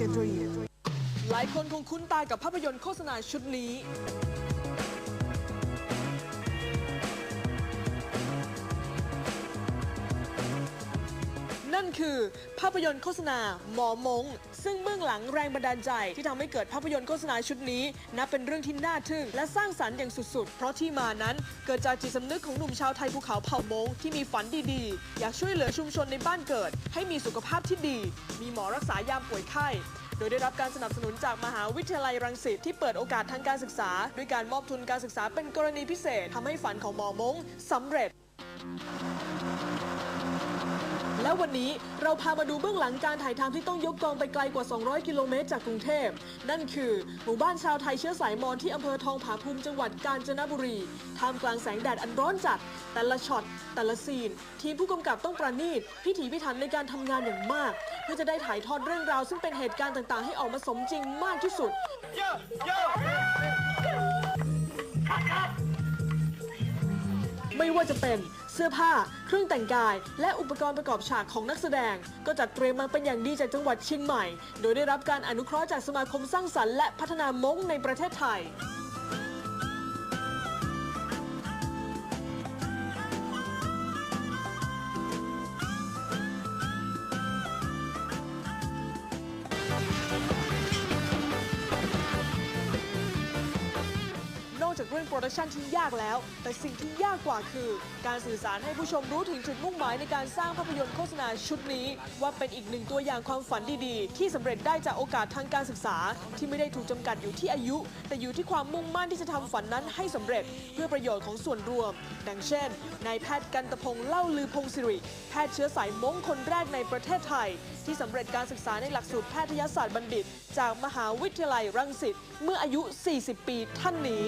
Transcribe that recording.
the dream หลายคนคงคุ้นตากับภาพยนตร์โฆษณาชุดนี้ นั่นคือ ภาพยนตร์โฆษณาหมอมง ซึ่งเบื้องหลังแรงบันดาลใจที่ทำให้เกิดภาพยนตร์โฆษณาชุดนี้ นับเป็นเรื่องที่น่าทึ่งและสร้างสรรค์อย่างสุดๆ เพราะที่มานั้นเกิดจากจิตสำนึกของหนุ่มชาวไทยภูเขาเผ่ามงที่มีฝันดีๆ อยากช่วยเหลือชุมชนในบ้านเกิด ให้มีสุขภาพที่ดี มีหมอรักษายามป่วยไข้โดยได้รับการสนับสนุนจากมหาวิทยาลัยรังสิตที่เปิดโอกาสทางการศึกษา ด้วยการมอบทุนการศึกษาเป็นกรณีพิเศษทำให้ฝันของหมอมงสำเร็จ แล้ววันนี้เราพามาดูเบื้องหลังการถ่ายทำที่ต้องยกกองไปไกลกว่า 200 กิโลเมตรจากกรุงเทพ นั่นคือหมู่บ้านชาวไทยเชื้อสายมอญที่อำเภอทองผาภูมิจังหวัดกาญจนบุรีท่ามกลางแสงแดดอันร้อนจัด แต่ละช็อต แต่ละซีน ทีมผู้กำกับต้องประณีตพิถีพิถันในการทำงานอย่างมาก เพื่อจะได้ถ่ายทอดเรื่องราว ซึ่งเป็นเหตุการณ์ต่างๆ ให้ออกมาสมจริงมากที่สุด ไม่ว่าจะเป็นเสื้อผ้า เครื่องแต่งกาย และอุปกรณ์ประกอบฉากของนักแสดง ก็จัดเตรียมมาเป็นอย่างดีจากจังหวัดเชียงใหม่ โดยได้รับการอนุเคราะห์จากสมาคมสร้างสรรค์และพัฒนามงในประเทศไทย จากเรื่องโปรดักชันที่ยากแล้ว แต่สิ่งที่ยากกว่าคือ การสื่อสารให้ผู้ชมรู้ถึงจุดมุ่งหมายในการสร้างภาพยนตร์โฆษณาชุดนี้ ว่าเป็นอีกหนึ่งตัวอย่างความฝันดีๆ ที่สำเร็จได้จากโอกาสทางการศึกษา ที่ไม่ได้ถูกจำกัดอยู่ที่อายุ แต่อยู่ที่ความมุ่งมั่นที่จะทำฝันนั้นให้สำเร็จ เพื่อประโยชน์ของส่วนรวม ดังเช่นนายแพทย์กันตพงษ์เล่าลือพงศิริแพทย์เชื้อสายมงคนแรกในประเทศไทย ที่สำเร็จการศึกษาในหลักสูตรแพทยศาสตร์บัณฑิต จากมหาวิทยาลัยรังสิตเมื่ออายุ 40 ปีท่านนี้